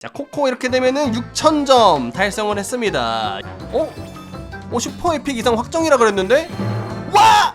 자 코코 이렇게 되면은 6,000점 달성을 했습니다 어? 어 슈퍼 에픽 이상 확정이라 그랬는데? 와!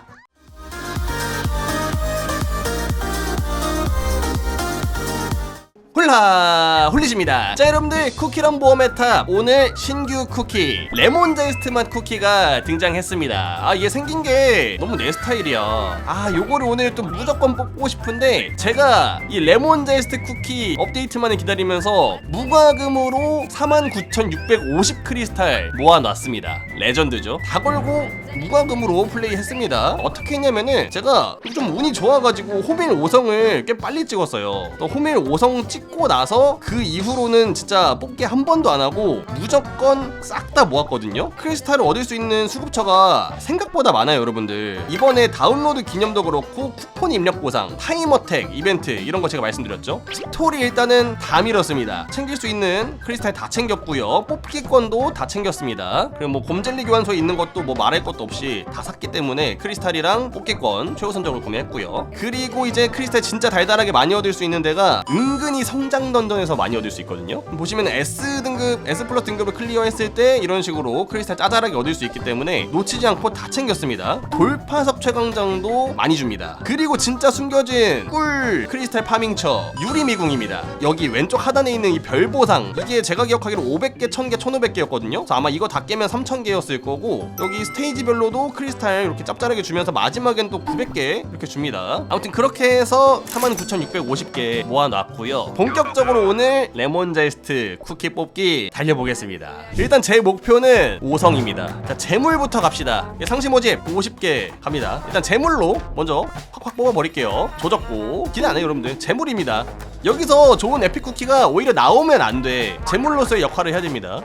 훌라 훌리십니다. 자 여러분들 쿠키런 보험의 탑. 오늘 신규 쿠키 레몬 제스트 맛 쿠키가 등장했습니다. 아 얘 생긴 게 너무 내 스타일이야. 아 요거를 오늘 또 무조건 뽑고 싶은데 제가 이 레몬 제스트 쿠키 업데이트만을 기다리면서 무과금으로 49,650 크리스탈 모아놨습니다 레전드죠. 다 걸고 무과금으로 플레이했습니다. 어떻게 했냐면은 제가 좀 운이 좋아가지고 호밀 5성을 꽤 빨리 찍었어요. 또 호밀 5성 찍고 나서 그 이후로는 진짜 뽑기 한 번도 안 하고 무조건 싹 다 모았거든요. 크리스탈을 얻을 수 있는 수급처가 생각보다 많아요 여러분들. 이번에 다운로드 기념도 그렇고 쿠폰 입력 보상 타임어택 이벤트 이런 거 제가 말씀드렸죠. 스토리 일단은 다 밀었습니다. 챙길 수 있는 크리스탈 다 챙겼고요. 뽑기권도 다 챙겼습니다. 그리고 뭐 곰 젤리 교환소에 있는 것도 뭐 말할 것도 없이 다 샀기 때문에 크리스탈이랑 뽑기권 최우선적으로 구매했고요. 그리고 이제 크리스탈 진짜 달달하게 많이 얻을 수 있는 데가 은근히 성장 던전에서 많이 얻을 수 있거든요. 보시면 S 등급 S 플러스 등급을 클리어했을 때 이런 식으로 크리스탈 짜잘하게 얻을 수 있기 때문에 놓치지 않고 다 챙겼습니다. 돌파석 최강장도 많이 줍니다. 그리고 진짜 숨겨진 꿀 크리스탈 파밍처 유리미궁입니다. 여기 왼쪽 하단에 있는 이 별보상 이게 제가 기억하기로 500개 1000개 1500개였거든요. 그래서 아마 이거 다 깨면 3000개 였을 거고 여기 스테이지별로도 크리스탈 이렇게 짭짤하게 주면서 마지막엔 또 900개 이렇게 줍니다. 아무튼 그렇게 해서 49,650개 모아놨고요. 본격적으로 오늘 레몬 제스트 쿠키 뽑기 달려보겠습니다. 일단 제 목표는 5성입니다. 자 재물부터 갑시다. 예, 상시 모집 50개 갑니다. 일단 재물로 먼저 확확 뽑아버릴게요. 조졌고. 기대 안 해요 여러분들. 재물입니다. 여기서 좋은 에픽 쿠키가 오히려 나오면 안돼. 재물로서의 역할을 해야 됩니다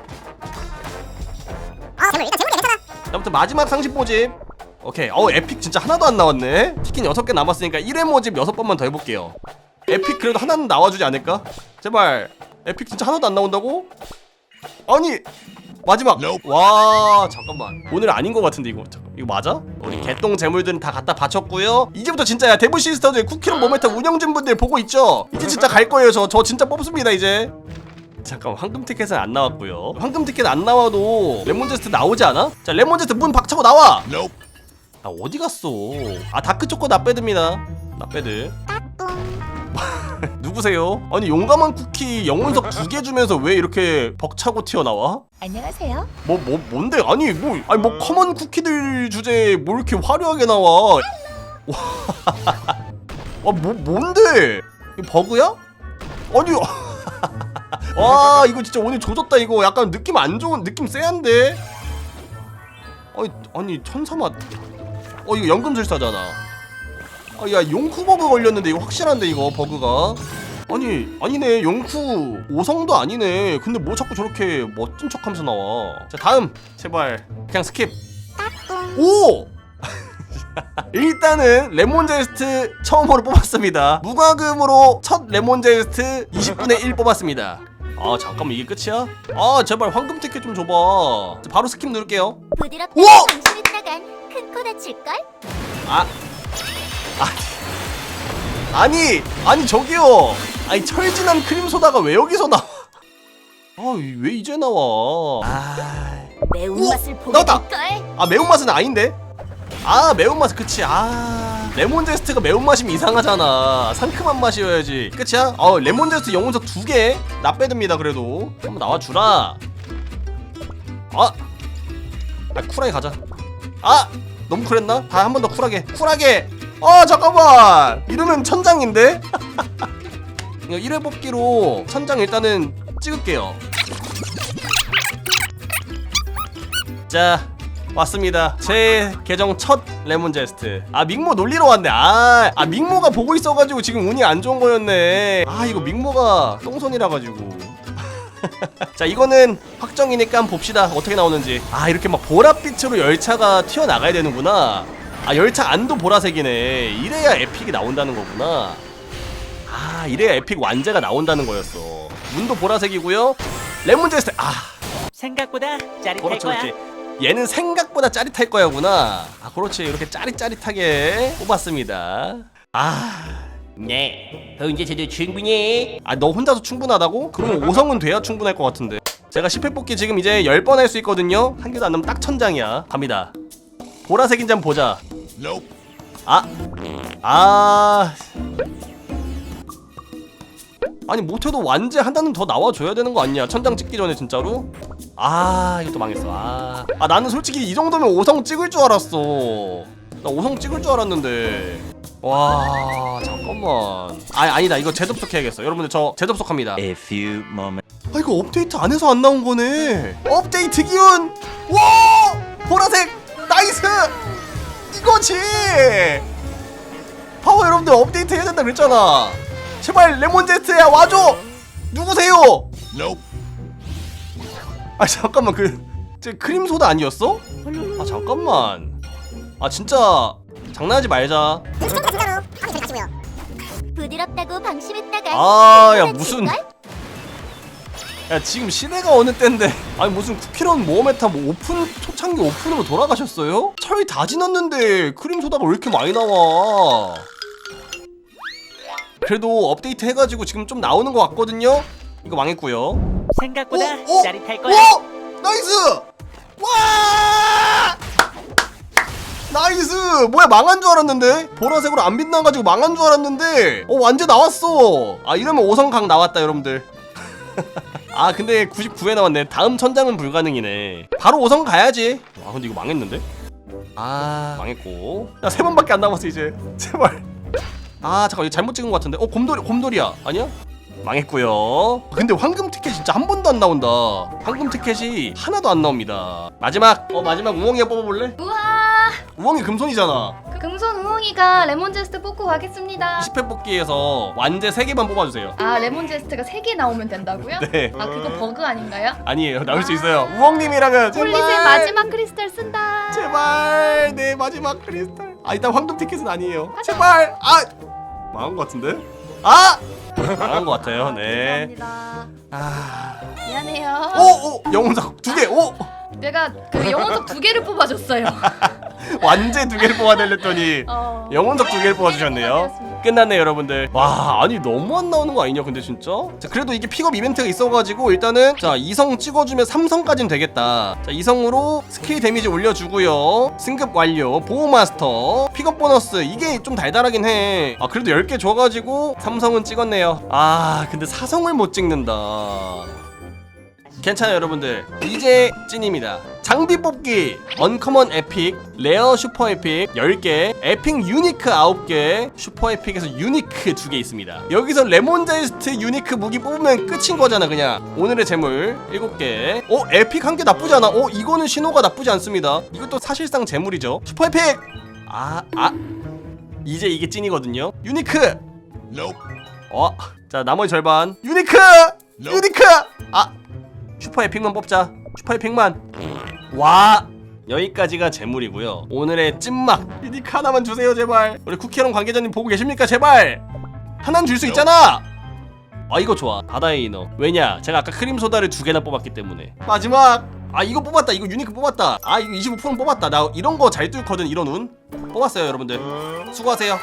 아 아무튼 마지막 상식 모집. 오케이. 어 에픽 진짜 하나도 안 나왔네. 치킨 6개 남았으니까 1회 모집 6번만 더 해볼게요. 에픽 그래도 하나는 나와주지 않을까? 제발. 에픽 진짜 하나도 안 나온다고? 아니 마지막. 와 잠깐만. 오늘 아닌 것 같은데 이거. 이거 맞아? 우리 개똥 재물들은 다 갖다 바쳤고요. 이제부터 진짜야. 데브 시스터즈 쿠키런 모멘텀 운영진 분들 보고 있죠? 이제 진짜 갈 거예요 저. 저 진짜 뽑습니다 이제 잠깐 황금 티켓은 안 나왔고요. 황금 티켓 안 나와도 레몬 제스트 나오지 않아? 자 레몬 제스트 문 박차고 나와. 아 어디 갔어? 아 다크 초코 나빼드입니다. 나빼드. 누구세요? 아니 용감한 쿠키 영혼석 두 개 주면서 왜 이렇게 벅차고 튀어나와? 안녕하세요 뭐 뭐 뭔데? 아니 뭐 아니 뭐 커먼 쿠키들 주제에 뭐 이렇게 화려하게 나와? 와, 뭐 뭔데? 이 버그야? 아니 와 이거 진짜 오늘 조졌다 이거. 약간 느낌 안 좋은 느낌 쎄한데? 아니 아니 천사 맛 어 이거 연금술사잖아. 아야 용쿠 버그 걸렸는데 이거 확실한데 이거 버그가? 아니 아니네. 용쿠 5성도 아니네. 근데 뭐 자꾸 저렇게 멋진 척하면서 나와. 자 다음. 제발. 그냥 스킵. 오 일단은 레몬 제스트 처음으로 뽑았습니다. 무과금으로 첫 레몬 제스트 20분의 1 뽑았습니다. 아 잠깐만 이게 끝이야? 아 제발 황금 티켓 좀 줘봐. 자, 바로 스킵 누를게요. 부드럽게 우와! 큰코 다칠걸? 아, 아 아니 아니 저기요. 아니 철진한 크림 소다가 왜 여기서 나와? 아왜 이제 나와? 아, 매운맛을 나왔다! 될걸? 아 매운맛은 아닌데? 아 매운맛 그치 아 레몬 제스트가 매운맛이면 이상하잖아 상큼한 맛이어야지 끝이야? 어 레몬 제스트 영혼석 두개 나 빼듭니다 그래도 한번 나와주라 아! 아 쿨하게 가자 아! 너무 쿨했나? 다 한 번 더 쿨하게 쿨하게 어 잠깐만 이러면 천장인데? 이거 1회 뽑기로 천장 일단은 찍을게요 자 왔습니다. 제 계정 첫 레몬 제스트. 아 밍모 놀리러 왔네. 아, 아 밍모가 보고 있어가지고 지금 운이 안 좋은 거였네. 아 이거 밍모가 똥손이라 가지고. 자 이거는 확정이니까 한번 봅시다 어떻게 나오는지. 아 이렇게 막 보랏빛으로 열차가 튀어 나가야 되는구나. 아 열차 안도 보라색이네. 이래야 에픽이 나온다는 거구나. 아 이래야 에픽 완제가 나온다는 거였어. 문도 보라색이고요. 레몬 제스트. 아 생각보다 짜릿할 그렇지 거야. 그렇지 얘는 생각보다 짜릿할 거야구나. 아 그렇지. 이렇게 짜릿짜릿하게 뽑았습니다. 아. 네. 혼자 저도 충분해 아 너 혼자서 충분하다고? 그러면 5성은 돼야 충분할 것 같은데. 제가 10회 뽑기 지금 이제 10번 할 수 있거든요. 한 개도 안 넣으면 딱 천장이야. 갑니다. 보라색인 잠 보자. 아. 아... 아니 못해도 완제 한 단은 더 나와줘야 되는 거 아니야? 천장 찍기 전에 진짜로? 아 이것도 망했어. 아, 아 나는 솔직히 이 정도면 5성 찍을 줄 알았어. 나 5성 찍을 줄 알았는데. 와 잠깐만. 아 아니다. 이거 재접속해야겠어. 여러분들 저 재접속합니다. A few moments. 아 이거 업데이트 안 해서 안 나온 거네. 업데이트 기운. 와! 보라색. 나이스. 이거지. 파워 여러분들 업데이트 해야 된다 그랬잖아 제발 레몬제스트야 와줘! 누구세요? 아 잠깐만 그제 크림 소다 아니었어? 아 잠깐만. 아 진짜 장난하지 말자. 부드럽다고 방심했다가 아, 야, 큰 무슨-? 야 지금 시대가 어느 때인데. 아니 무슨 쿠키런 모어메타 뭐 오픈 초창기 오픈으로 돌아가셨어요? 철다 지났는데 크림 소다가 왜 이렇게 많이 나와 그래도 업데이트 해가지고 지금 좀 나오는 것 같거든요. 이거 망했고요. 생각보다 오, 오, 짜릿할 거야. 오! 나이스! 와! 나이스! 뭐야 망한 줄 알았는데? 보라색으로 안 빛나가지고 망한 줄 알았는데? 어 완전 나왔어. 아 이러면 5성 강 나왔다 여러분들. 아 근데 99에 나왔네. 다음 천장은 불가능이네. 바로 5성 가야지. 아 근데 이거 망했는데? 아. 망했고. 야 세 번밖에 안 남았어 이제. 제발 아 잠깐 이거 잘못 찍은 것 같은데. 어 곰돌이 곰돌이야. 아니야? 망했고요. 근데 황금 티켓 진짜 한 번도 안 나온다. 황금 티켓이 하나도 안 나옵니다. 마지막. 어 마지막 우엉이가 뽑아볼래? 우와! 우엉이 금손이잖아. 그 금손 우엉이가 레몬 제스트 뽑고 가겠습니다. 20회 뽑기에서 완제 3개만 뽑아주세요. 아 레몬 제스트가 3개 나오면 된다고요? 네. 아 그거 버그 아닌가요? 아니에요. 나올 수 있어요. 우엉님이라면 제발 폴리스의 마지막 크리스탈 쓴다. 제발. 내 마지막 크리스탈. 아 일단 황금 티켓은 아니에요. 제발. 아 망한 것 같은데? 아! 망한 것 같아요 네. 감사합니다. 아, 미안해요. 오, 오, 영혼석 두 개, 오, 내가 그 영혼석 두 개를 뽑아줬어요 완제 두 개를 뽑아달랬더니 어... 영혼석 두 개를 뽑아주셨네요. 뽑아드렸습니다. 끝났네 여러분들. 와, 아니 너무 안 나오는 거 아니냐, 근데 진짜? 자, 그래도 이게 픽업 이벤트가 있어가지고 일단은 자 2성 찍어주면 3성까지는 되겠다. 자 2성으로 스킬 데미지 올려주고요. 승급 완료, 보호 마스터, 픽업 보너스 이게 좀 달달하긴 해. 아 그래도 10개 줘가지고 3성은 찍었네요. 아 근데 4성을 못 찍는다. 괜찮아요 여러분들. 이제 찐입니다. 장비 뽑기. 언커먼 에픽 레어 슈퍼 에픽 10개 에픽 유니크 9개 슈퍼 에픽에서 유니크 2개 있습니다. 여기서 레몬제스트 유니크 무기 뽑으면 끝인 거잖아 그냥. 오늘의 재물 7개. 어 에픽 한 개 나쁘지 않아. 어 이거는 신호가 나쁘지 않습니다. 이것도 사실상 재물이죠. 슈퍼 에픽! 아아. 이제 이게 찐이거든요. 유니크! 어, 자 나머지 절반. 유니크! 유니크! 아 슈퍼 에픽만 뽑자. 슈퍼 에픽만. 와 여기까지가 재물이고요. 오늘의 찐막. 유니크 하나만 주세요 제발. 우리 쿠키런 관계자님 보고 계십니까 제발? 하나는 줄 수 있잖아! 아 이거 좋아. 바다의 인어 왜냐? 제가 아까 크림 소다를 두 개나 뽑았기 때문에. 마지막! 아 이거 뽑았다. 이거 유니크 뽑았다. 아 이거 25% 뽑았다. 나 이런 거 잘 뚫거든 이런 운. 뽑았어요 여러분들. 수고하세요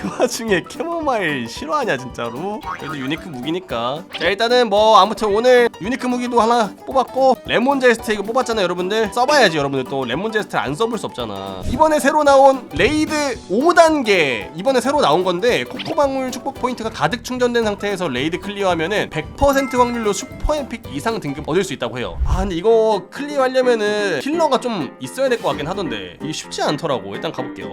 그 와중에 캐모마일 싫어하냐 진짜로? 그래도 유니크 무기니까. 자 일단은 뭐 아무튼 오늘 유니크 무기도 하나 뽑았고 레몬 제스트 이거 뽑았잖아요 여러분들. 써봐야지 여러분들. 또 레몬 제스트를 안 써볼 수 없잖아. 이번에 새로 나온 레이드 5단계. 이번에 새로 나온 건데 코코방울 축복 포인트가 가득 충전된 상태에서 레이드 클리어하면은 100% 확률로 슈퍼 에픽 이상 등급 얻을 수 있다고 해요. 아 근데 이거 클리어하려면은 힐러가 좀 있어야 될 것 같긴 하던데. 이게 쉽지 않더라고. 일단 가볼게요.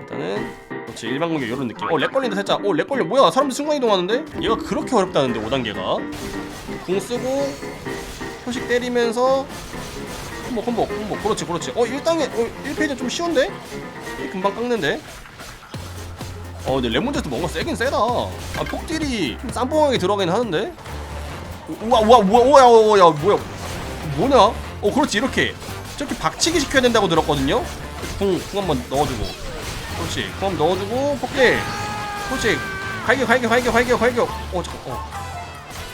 일단은 그렇지. 일반 공격 이런 느낌. 어렉 걸린다 살짝. 어렉 걸려. 뭐야 사람들 순간 이동하는데? 얘가 그렇게 어렵다는데 5단계가? 궁 쓰고 표식 때리면서 콤보 콤보 콤보. 그렇지 그렇지. 어 1단계 어 1페이지 좀 쉬운데? 이 금방 깎는데? 어 근데 레몬제트 뭔가 세긴 세다. 아 폭딜이 좀 쌈뽕하게 들어가긴 하는데? 우와 우와 우와 우와 우와 야 뭐야? 뭐냐? 어 그렇지 이렇게. 저렇게 박치기 시켜야 된다고 들었거든요? 궁, 궁 한번 넣어주고 그렇지 궁 한번 넣어주고 폭딜 그렇지 갈겨 갈겨 갈겨 갈겨 갈겨 어 잠깐 어.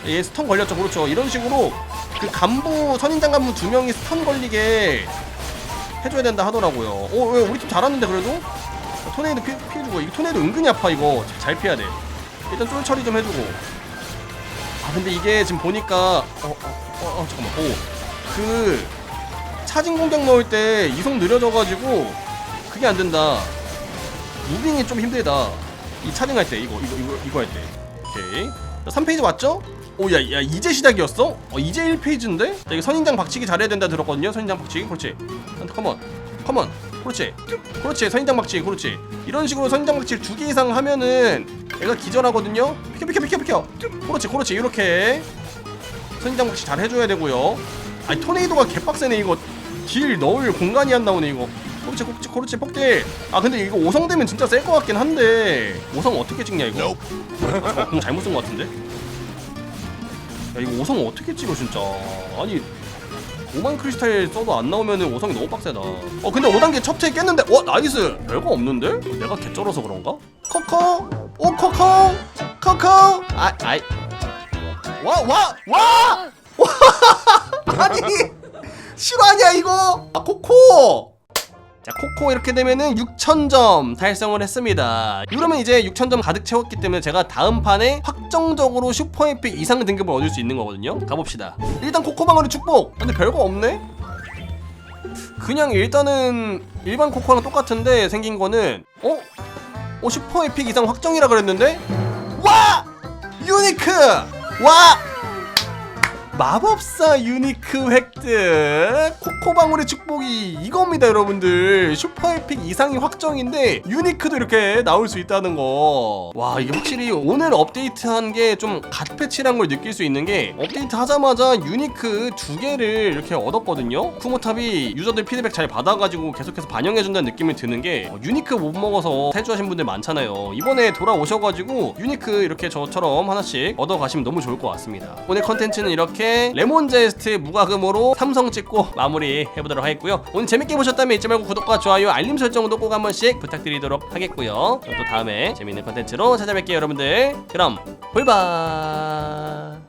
얘 스턴 걸렸죠. 그렇죠. 이런 식으로 그 간부 선인장 간부 두 명이 스턴 걸리게 해줘야 된다 하더라고요. 어왜 우리 팀 잘하는데 그래도? 토네이도 피, 피해주고. 이거 토네이도 은근히 아파 이거. 잘 피해야 돼. 일단 쫄 처리 좀 해주고. 아 근데 이게 지금 보니까 어, 어, 어, 어 잠깐만. 오그 차징 공격 넣을 때 이속 느려져가지고 그게 안 된다 무빙이 좀 힘들다. 이 차징 할 때 이거 이거 이거 이거 할 때. 오케이. 자, 3페이지 맞죠? 오야 야 이제 시작이었어? 어 이제 1페이지인데? 자 이거 선인장 박치기 잘해야 된다 들었거든요 선인장 박치기. 그렇지. 컴온 컴온 그렇지. 그렇지 선인장 박치기 그렇지. 이런 식으로 선인장 박치기 두 개 이상 하면은 얘가 기절하거든요? 비켜 비켜 비켜 비켜. 그렇지 그렇지. 이렇게 선인장 박치기 잘 해줘야 되고요. 아니 토네이도가 개빡세네 이거. 딜 넣을 공간이 안 나오네 이거 그렇지 그렇지 그렇지 폭딜 아 근데 이거 5성 되면 진짜 셀 것 같긴 한데. 5성 어떻게 찍냐 이거? 아, 공 잘못 쓴 것 같은데? 야 이거 5성 어떻게 찍어 진짜? 아니 5만 크리스탈 써도 안 나오면은 5성이 너무 빡세다. 어 근데 5단계 첩체 깼는데 와 나이스! 별거 없는데? 내가 개쩔어서 그런가? 커커? 오 커커? 커커? 아 아이. 와 와와! 아니 실화냐 이거? 아 코코 자 코코 이렇게 되면은 6000점 달성을 했습니다 이러면 이제 6000점 가득 채웠기 때문에 제가 다음 판에 확정적으로 슈퍼 에픽 이상 등급을 얻을 수 있는 거거든요 가봅시다 일단 코코 방울이 축복 근데 별거 없네 그냥 일단은 일반 코코랑 똑같은데 생긴 거는 어? 어 슈퍼 에픽 이상 확정이라 그랬는데 와! 유니크! 와! 마법사 유니크 획득. 코코방울의 축복이 이겁니다 여러분들. 슈퍼에픽 이상이 확정인데 유니크도 이렇게 나올 수 있다는 거와 이게 확실히 오늘 업데이트한 게 좀 갓패치란 걸 느낄 수 있는 게 업데이트 하자마자 유니크 두 개를 이렇게 얻었거든요. 쿠모탑이 유저들 피드백 잘 받아가지고 계속해서 반영해준다는 느낌이 드는 게 어, 유니크 못 먹어서 탈주하신 분들 많잖아요. 이번에 돌아오셔가지고 유니크 이렇게 저처럼 하나씩 얻어가시면 너무 좋을 것 같습니다. 오늘 컨텐츠는 이렇게 레몬 제스트 무과금으로 삼성 찍고 마무리 해보도록 하겠고요. 오늘 재밌게 보셨다면 잊지 말고 구독과 좋아요 알림 설정도 꼭 한 번씩 부탁드리도록 하겠고요. 또 다음에 재밌는 컨텐츠로 찾아뵐게요 여러분들. 그럼 볼바